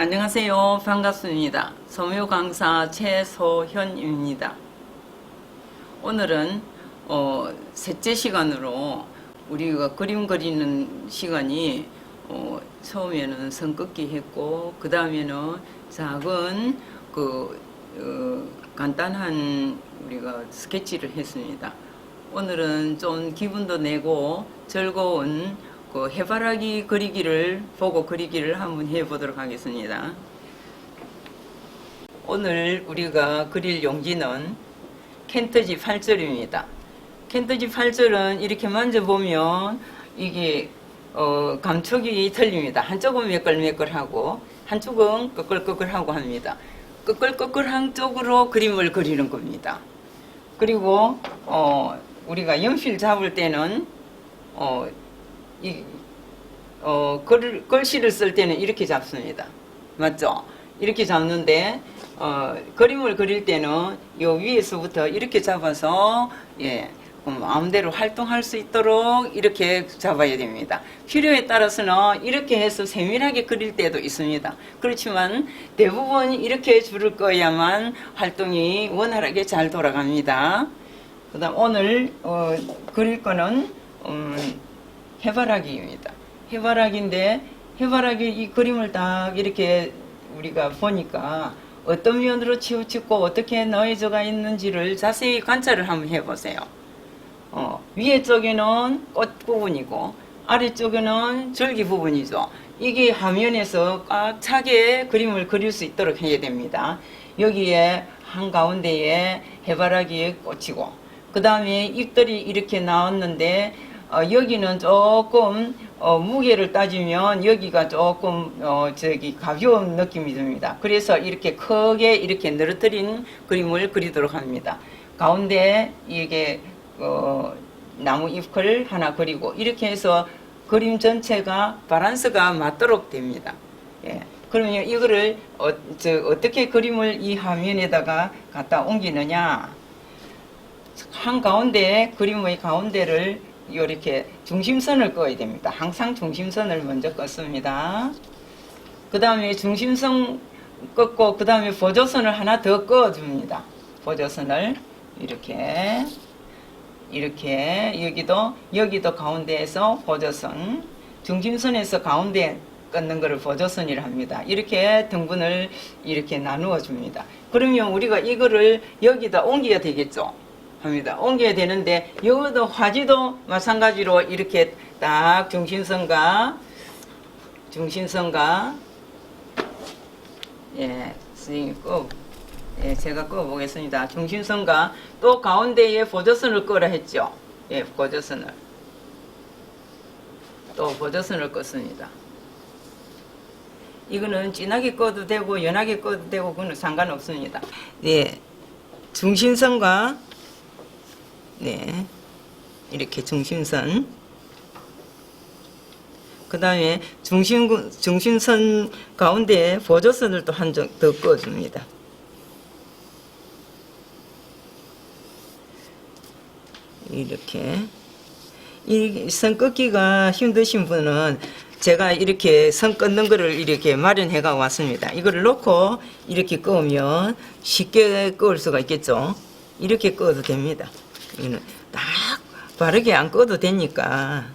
안녕하세요. 반갑습니다. 소묘 강사 최소현입니다. 오늘은 어, 셋째 시간으로 우리가 그림 그리는 시간이 어, 처음에는 선긋기 했고 그 다음에는 작은 그 어, 간단한 우리가 스케치를 했습니다. 오늘은 좀 기분도 내고 즐거운 그 해바라기 그리기를 보고 그리기를 한번 해보도록 하겠습니다. 오늘 우리가 그릴 용지는 켄터지 8절입니다. 켄터지 8절은 이렇게 만져보면 이게 어, 감촉이 틀립니다. 한쪽은 매끌매끌하고 한쪽은 끄끌끄끌하고 합니다. 끄끌끄끌한 쪽으로 그림을 그리는 겁니다. 그리고 어, 우리가 연필 잡을 때는 어, 이, 어, 글, 글씨를 쓸 때는 이렇게 잡습니다. 맞죠? 이렇게 잡는데, 어, 그림을 그릴 때는 요 위에서부터 이렇게 잡아서, 예, 음, 마음대로 활동할 수 있도록 이렇게 잡아야 됩니다. 필요에 따라서는 이렇게 해서 세밀하게 그릴 때도 있습니다. 그렇지만 대부분 이렇게 줄을 거야만 활동이 원활하게 잘 돌아갑니다. 그 다음 오늘, 어, 그릴 거는, 음, 해바라기입니다. 해바라기인데 해바라기 이 그림을 딱 이렇게 우리가 보니까 어떤 면으로 치우치고 어떻게 너해져가 있는지를 자세히 관찰을 한번 해보세요. 어, 위에 쪽에는 꽃 부분이고 아래쪽에는 줄기 부분이죠. 이게 화면에서 꽉 차게 그림을 그릴 수 있도록 해야 됩니다. 여기에 한가운데에 해바라기에 꽂히고 그 다음에 잎들이 이렇게 나왔는데 어, 여기는 조금 어, 무게를 따지면 여기가 조금 어, 저기 가벼운 느낌이 듭니다. 그래서 이렇게 크게 이렇게 늘어뜨린 그림을 그리도록 합니다. 가운데 이게 어, 나무 잎을 하나 그리고 이렇게 해서 그림 전체가 바란스가 맞도록 됩니다. 예. 그러면 이거를 어, 저, 어떻게 그림을 이 화면에다가 갖다 옮기느냐? 한 가운데 그림의 가운데를 이렇게 중심선을 그어야 됩니다. 항상 중심선을 먼저 껐습니다. 그 다음에 중심선 껐고 그 다음에 보조선을 하나 더 그어줍니다. 보조선을 이렇게 이렇게 여기도 여기도 가운데에서 보조선 중심선에서 가운데 끊는 것을 보조선이라 합니다. 이렇게 등분을 이렇게 나누어 줍니다. 그러면 우리가 이거를 여기다 옮겨야 되겠죠. 합니다. 옮겨야 되는데 여기도 화지도 마찬가지로 이렇게 딱 중심선과 중심선과 예 선생님 꼭 예, 제가 꺼 보겠습니다. 중심선과 또 가운데에 보조선을 꺼라 했죠. 예, 보조선을 또 보조선을 껐습니다. 이거는 진하게 꺼도 되고 연하게 꺼도 되고 그건 상관없습니다. 네, 중심선과 네. 이렇게 중심선. 그 다음에 중심, 중심선 가운데 보조선을 또 한 점 더 꺼줍니다. 이렇게. 이선 끊기가 힘드신 분은 제가 이렇게 선 끊는 거를 이렇게 마련해 가 왔습니다. 이거를 놓고 이렇게 끄면 쉽게 끄을 수가 있겠죠. 이렇게 끄어도 됩니다. 이거는 딱 바르게 안 꺼도 되니까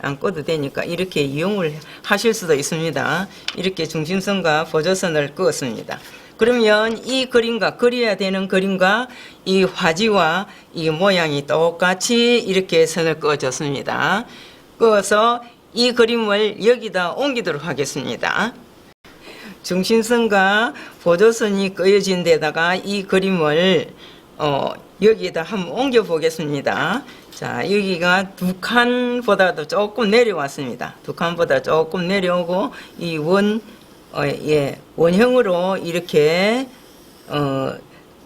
안 꺼도 되니까 이렇게 이용을 하실 수도 있습니다. 이렇게 중심선과 보조선을 그었습니다. 그러면 이 그림과 그려야 되는 그림과 이 화지와 이 모양이 똑같이 이렇게 선을 그어줬습니다. 그어서 이 그림을 여기다 옮기도록 하겠습니다. 중심선과 보조선이 그어진 데다가 이 그림을 어, 여기에다 한번 옮겨 보겠습니다. 자, 여기가 두 칸보다도 조금 내려왔습니다. 두 칸보다 조금 내려오고 이 원, 어, 예, 원형으로 이렇게 어,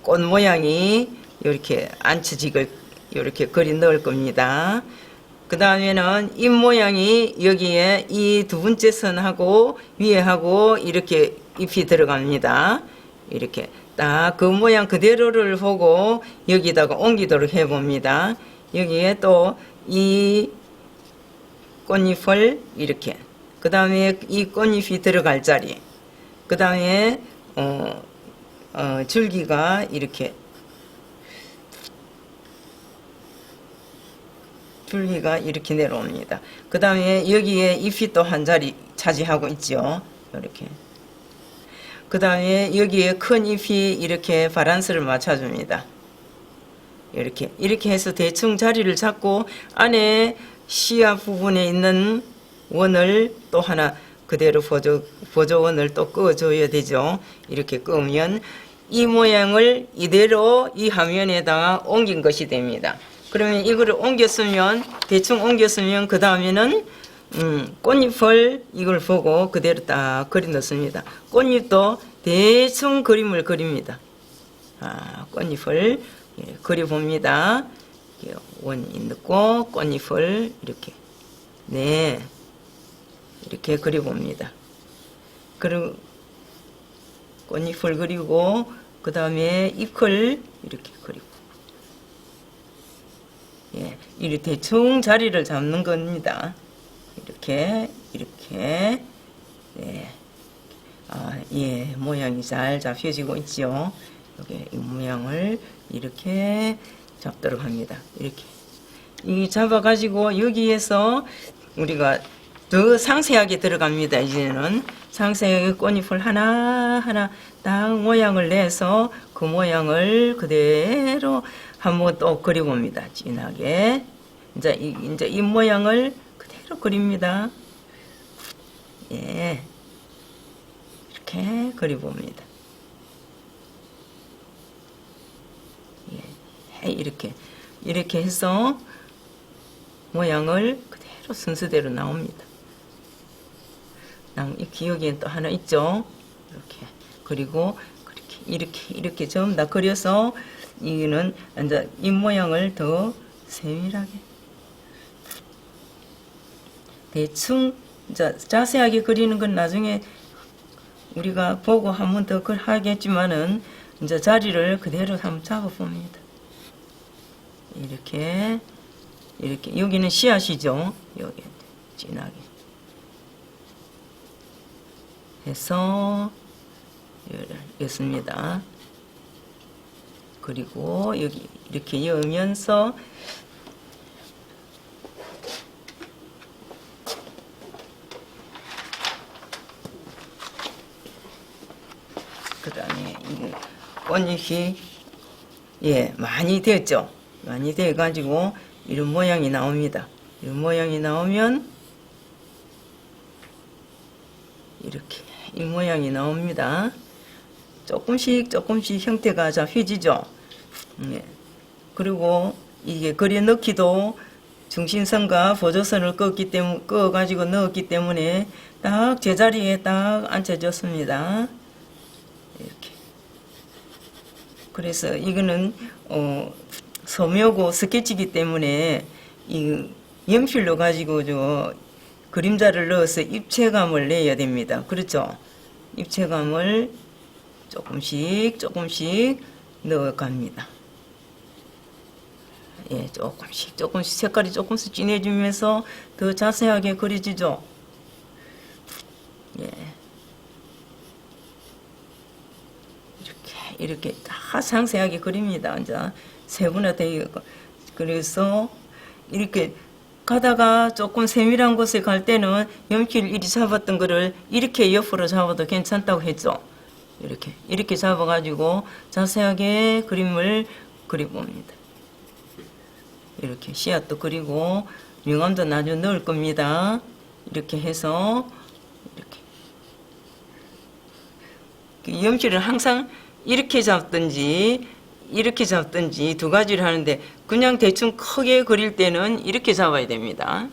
꽃 모양이 이렇게 앉혀지게 이렇게 그리 넣을 겁니다. 그 다음에는 잎 모양이 여기에 이 두 번째 선하고 위에 하고 이렇게 잎이 들어갑니다. 이렇게 딱 그 모양 그대로를 보고 여기다가 옮기도록 해봅니다. 여기에 또 이 꽃잎을 이렇게 그 다음에 이 꽃잎이 들어갈 자리 그 다음에 어, 어, 줄기가 이렇게 줄기가 이렇게 내려옵니다. 그 다음에 여기에 잎이 또 한 자리 차지하고 있죠. 이렇게. 그 다음에 여기에 큰 잎이 이렇게 바란스를 맞춰줍니다. 이렇게 이렇게 해서 대충 자리를 잡고 안에 씨앗 부분에 있는 원을 또 하나 그대로 보조 보조원을 또 꺼줘야 되죠. 이렇게 끄면 이 모양을 이대로 이 화면에다가 옮긴 것이 됩니다. 그러면 이거를 옮겼으면 대충 옮겼으면 그 다음에는 음, 꽃잎을 이걸 보고 그대로 딱 그리 넣습니다. 꽃잎도 대충 그림을 그립니다. 아, 꽃잎을 예, 그려봅니다. 원이 넣고 꽃잎을 이렇게 네 이렇게 그려봅니다. 그리고 꽃잎을 그리고 그 다음에 잎을 이렇게 그리고 예, 이렇게 대충 자리를 잡는 겁니다. 이렇게 이렇게 네. 아, 예, 모양이 잘 잡혀지고 있죠. 여기 이 모양을 이렇게 잡도록 합니다. 이렇게. 이 잡아가지고 여기에서 우리가 더 상세하게 들어갑니다. 이제는 상세하게 꽃잎을 하나하나 딱 모양을 내서 그 모양을 그대로 한번 또 그려봅니다. 진하게. 이제 이, 이제 이 모양을 그대로 그립니다. 예. 이렇게 그려봅니다. 예, 이렇게 이렇게 해서 모양을 그대로 순서대로 나옵니다. 남- 이 기억에는 또 하나 있죠. 이렇게 그리고 이렇게 이렇게 전부 다 그려서 이거는 이제 이 모양을 더 세밀하게 대충 자, 자세하게 그리는 건 나중에 우리가 보고 한 번더 하겠지만은 이제 자리를 그대로 한번 잡아 봅니다. 이렇게 이렇게 여기는 씨앗이죠. 여기 진하게 해서 였습니다. 그리고 여기 이렇게 여면서 그 다음에 이 꽃잎이 예 많이 되었죠. 많이 돼가지고 이런 모양이 나옵니다. 이런 모양이 나오면 이렇게 이 모양이 나옵니다. 조금씩 조금씩 형태가 잡혀지죠. 예. 그리고 이게 그려 넣기도 중심선과 보조선을 껐기 때문에 꺼가지고 넣었기 때문에 딱 제자리에 딱 앉혀졌습니다. 이렇게. 그래서 이거는 어, 소묘고 스케치기 때문에 이 연필로 가지고 저 그림자를 넣어서 입체감을 내야 됩니다. 그렇죠? 입체감을 조금씩 조금씩 넣어갑니다. 예, 조금씩 조금씩 색깔이 조금씩 진해지면서 더 자세하게 그려지죠. 예. 이렇게 다 상세하게 그립니다. 이제 세분화되어 있고. 그래서 이렇게 가다가 조금 세밀한 곳에 갈 때는 연필 이리 잡았던 거를 이렇게 옆으로 잡아도 괜찮다고 했죠. 이렇게 이렇게 잡아가지고 자세하게 그림을 그려봅니다. 이렇게 씨앗도 그리고 명암도 나중에 넣을 겁니다. 이렇게 해서 이렇게 그 염치를 항상 이렇게 잡든지 이렇게 잡든지 두 가지를 하는데 그냥 대충 크게 그릴 때는 이렇게 잡아야 됩니다.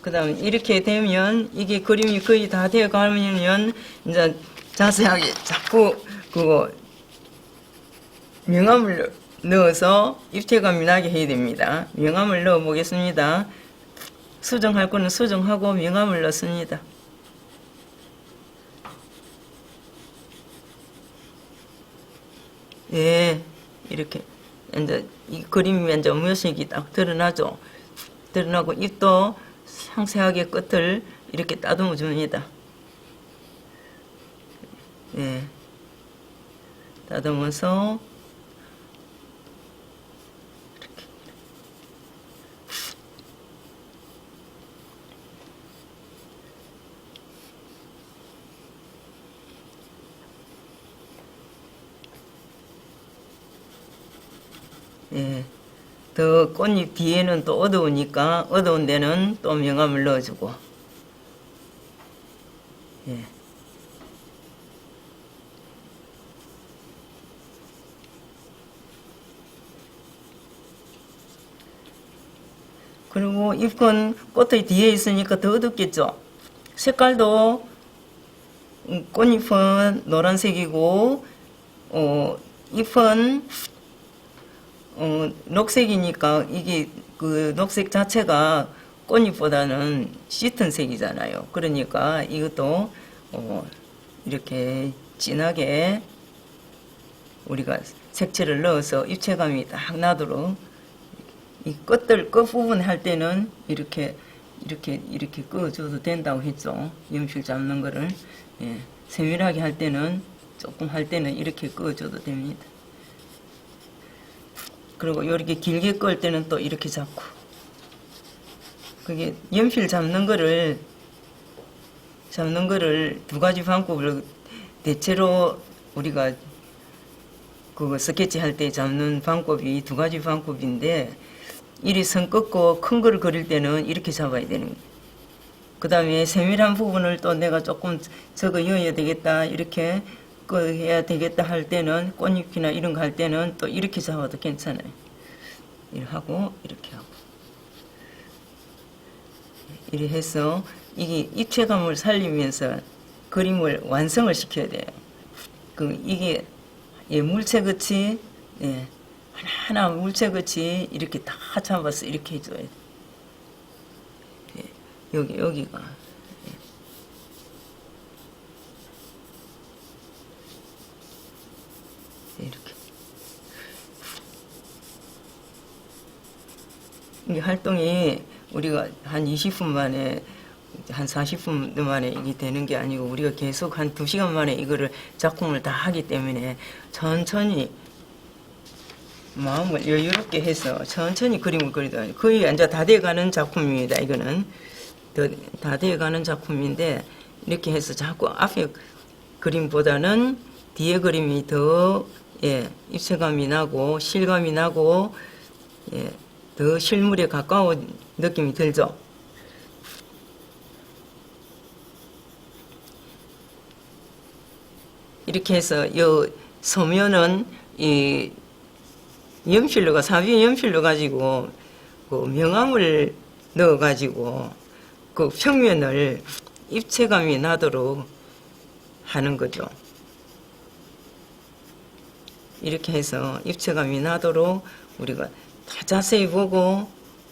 그 다음에 이렇게 되면 이게 그림이 거의 다 되어 가면 이제 자세하게 자꾸 그거 명암을 넣어서 입체감이 나게 해야 됩니다. 명암을 넣어 보겠습니다. 수정할 거는 수정하고 명암을 넣습니다. 예, 이렇게 이제 이 그림이 이제 모습이 딱 드러나죠. 드러나고 입도 상세하게 끝을 이렇게 따듬어 줍니다. 예. 다듬어서 예. 더 꽃잎 뒤에는 또 어두우니까 어두운 데는 또 명암을 넣어주고 예. 그리고 잎은 꽃의 뒤에 있으니까 더 어둡겠죠. 색깔도 음, 꽃잎은 노란색이고 어, 잎은 어, 녹색이니까 이게 그 녹색 자체가 꽃잎보다는 짙은 색이잖아요. 그러니까 이것도 어, 이렇게 진하게 우리가 색채를 넣어서 입체감이 딱 나도록 이 끝들 끝 부분 할 때는 이렇게 이렇게 이렇게 꺼줘도 된다고 했죠. 염실 잡는 거를 예, 세밀하게 할 때는 조금 할 때는 이렇게 꺼줘도 됩니다. 그리고 이렇게 길게 끌 때는 또 이렇게 잡고 그게 연필 잡는 거를 잡는 거를 두 가지 방법을 대체로 우리가 그거 스케치 할 때 잡는 방법이 두 가지 방법인데 이리 선 긋고 큰 걸 그릴 때는 이렇게 잡아야 되는 거예요. 그 다음에 세밀한 부분을 또 내가 조금 저거 이어야 되겠다 이렇게 그 해야 되겠다 할 때는 꽃잎이나 이런 거 할 때는 또 이렇게 잡아도 괜찮아요. 이렇게 하고 이렇게 하고 이렇게 해서 이게 입체감을 살리면서 그림을 완성을 시켜야 돼요. 그 이게 예, 물체같이 예, 하나하나 물체같이 이렇게 다 잡아서 이렇게 해줘야 돼. 예, 여기 여기가 예. 이렇게 이 활동이 우리가 한 20분 만에 한 40분 만에 이게 되는 게 아니고 우리가 계속 한 2시간 만에 이거를 작품을 다 하기 때문에 천천히 마음을 여유롭게 해서 천천히 그림을 그리다 거의 이제 다 돼가는 작품입니다. 이거는 더- 다 돼가는 작품인데 이렇게 해서 자꾸 앞에 그림보다는 뒤에 그림이 더 예, 입체감이 나고 실감이 나고 예, 더 실물에 가까운 느낌이 들죠. 이렇게 해서 요 소면은 이 연필로 가 사비 연필로 가지고 그 명암을 넣어 가지고 그 평면을 입체감이 나도록 하는 거죠. 이렇게 해서 입체감이 나도록 우리가 다 자세히 보고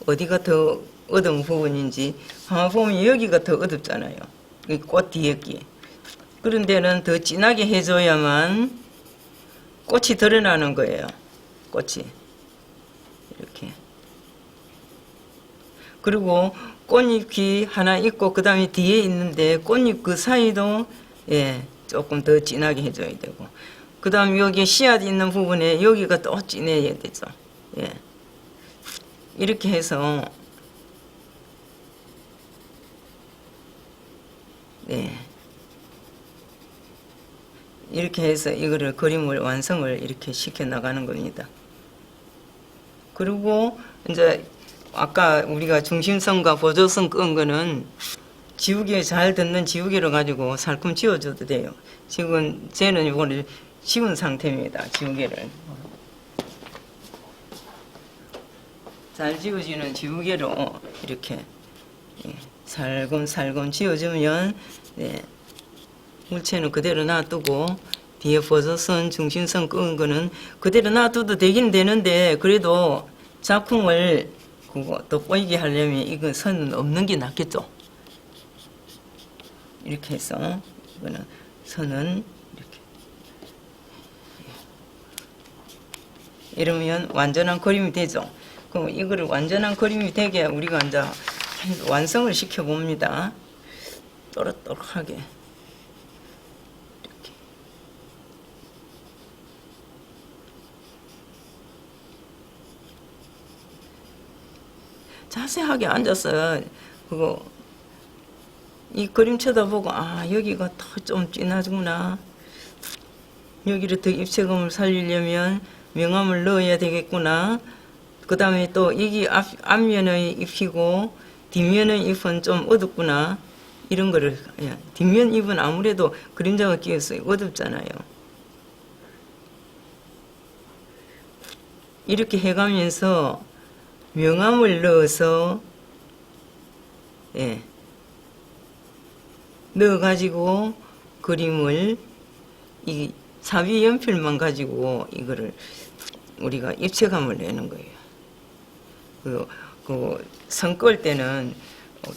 어디가 더 어두운 부분인지 한번 보면 여기가 더 어둡잖아요. 이 꽃 뒤에 끼. 그런 데는 더 진하게 해줘야만 꽃이 드러나는 거예요. 꽃이. 이렇게. 그리고 꽃잎이 하나 있고 그 다음에 뒤에 있는데 꽃잎 그 사이도 예 조금 더 진하게 해줘야 되고 그 다음 여기 씨앗 있는 부분에 여기가 또 진해야 되죠. 예. 이렇게 해서 네. 이렇게 해서 이거를 그림을 완성을 이렇게 시켜 나가는 겁니다. 그리고 이제 아까 우리가 중심성과 보조성 끈 거는 지우개 잘 듣는 지우개로 가지고 살금 지워줘도 돼요. 지금 쟤는 이거를 지운 상태입니다. 지우개를. 잘 지워지는 지우개로 이렇게 예, 살금살금 지워주면 네, 물체는 그대로 놔두고 뒤에 버섯선 중심선 끄은 거는 그대로 놔둬도 되긴 되는데 그래도 작품을 그거 돋보이게 하려면 이건 선은 없는 게 낫겠죠. 이렇게 해서 이거는 선은 이렇게 이러면 완전한 그림이 되죠. 그 이거를 완전한 그림이 되게 우리가 이제 완성을 시켜봅니다. 또렷또렷하게 이렇게. 자세하게 앉아서 그거 이 그림 쳐다보고 아 여기가 더 좀 진하구나 여기를 더 입체감을 살리려면 명암을 넣어야 되겠구나 그 다음에 또 이게 앞, 앞면의 잎이고 뒷면의 잎은 좀 어둡구나. 이런 거를 야, 뒷면 잎은 아무래도 그림자가 끼어서 어둡잖아요. 이렇게 해가면서 명암을 넣어서 예, 넣어가지고 그림을 이 사비 연필만 가지고 이거를 우리가 입체감을 내는 거예요. 그, 그, 선끌 때는 어,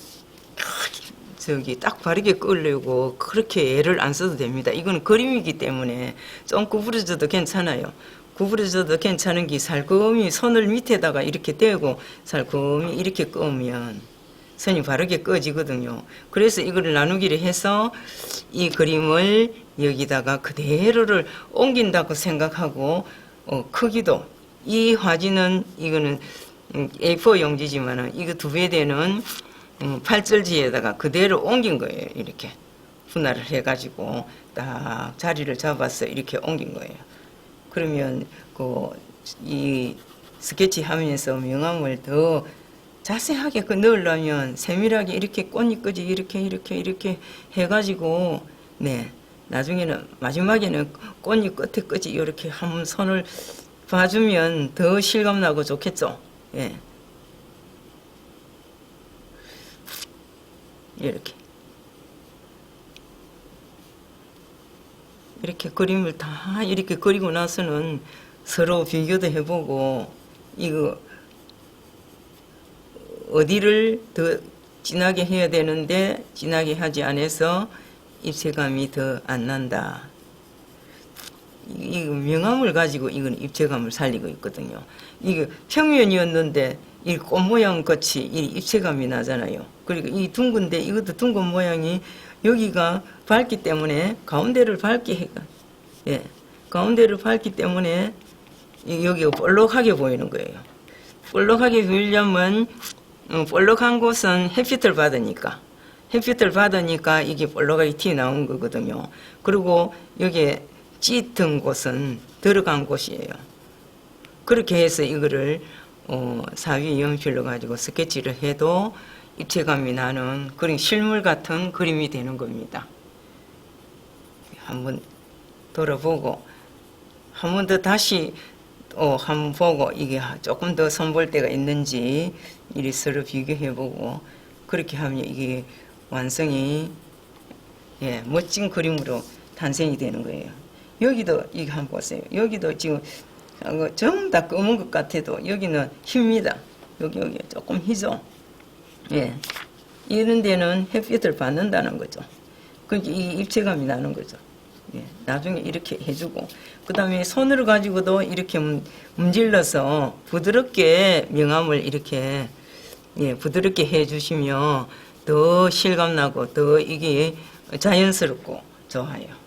저기 딱 바르게 끌려고 그렇게 애를 안 써도 됩니다. 이건 그림이기 때문에 좀 구부러져도 괜찮아요. 구부러져도 괜찮은 게 살금이 손을 밑에다가 이렇게 대고 살금이 이렇게 끄면 선이 바르게 꺼지거든요. 그래서 이거를 나누기를 해서 이 그림을 여기다가 그대로를 옮긴다고 생각하고 어, 크기도 이 화지는 이거는 음, A4 용지지만은 이거 두 배 되는 음, 팔절지에다가 그대로 옮긴 거예요. 이렇게 분할을 해가지고 딱 자리를 잡아서 이렇게 옮긴 거예요. 그러면 그 이 스케치 하면서 명암을 더 자세하게 그 넣으려면 세밀하게 이렇게 꽃잎까지 이렇게 이렇게 이렇게 해가지고 네 나중에는 마지막에는 꽃잎 끝에까지 이렇게 한 손을 봐주면 더 실감나고 좋겠죠. 예. 이렇게 이렇게 그림을 다 이렇게 그리고 나서는 서로 비교도 해보고 이거 어디를 더 진하게 해야 되는데 진하게 하지 않아서 입체감이 더 안 난다. 이이 명암을 가지고 이건 입체감을 살리고 있거든요. 이게 평면이었는데 이 꽃 모양 같이 이 입체감이 나잖아요. 그리고 이 둥근데 이것도 둥근 모양이 여기가 밝기 때문에 가운데를 밝게 해가 예 가운데를 밝기 때문에 이- 여기가 볼록하게 보이는 거예요. 볼록하게 보이려면 음, 볼록한 곳은 햇빛을 받으니까 햇빛을 받으니까 이게 볼록하게 튀어나온 거거든요. 그리고 여기에 짙은 곳은 들어간 곳이에요. 그렇게 해서 이거를 어, 사위 연필로 가지고 스케치를 해도 입체감이 나는 그런 실물 같은 그림이 되는 겁니다. 한번 돌아보고 한 번 더 다시 또 한번 보고 이게 조금 더 선볼 때가 있는지 이리 서로 비교해보고 그렇게 하면 이게 완성이 예, 멋진 그림으로 탄생이 되는 거예요. 여기도 이거 한번 보세요. 여기도 지금 어, 전부 다 검은 것 같아도 여기는 힙니다. 여기 여기 조금 희죠. 예, 이런 데는 햇빛을 받는다는 거죠. 그러니까 이 입체감이 나는 거죠. 예, 나중에 이렇게 해주고 그 다음에 손으로 가지고도 이렇게 문- 문질러서 부드럽게 명암을 이렇게 예, 부드럽게 해주시면 더 실감나고 더 이게 자연스럽고 좋아요.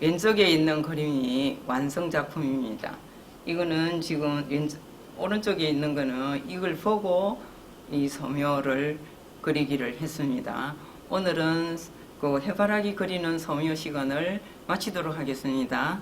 왼쪽에 있는 그림이 완성 작품입니다. 이거는 지금 왼 오른쪽에 있는 거는 이걸 보고 이 소묘를 그리기를 했습니다. 오늘은 그 해바라기 그리는 소묘 시간을 마치도록 하겠습니다.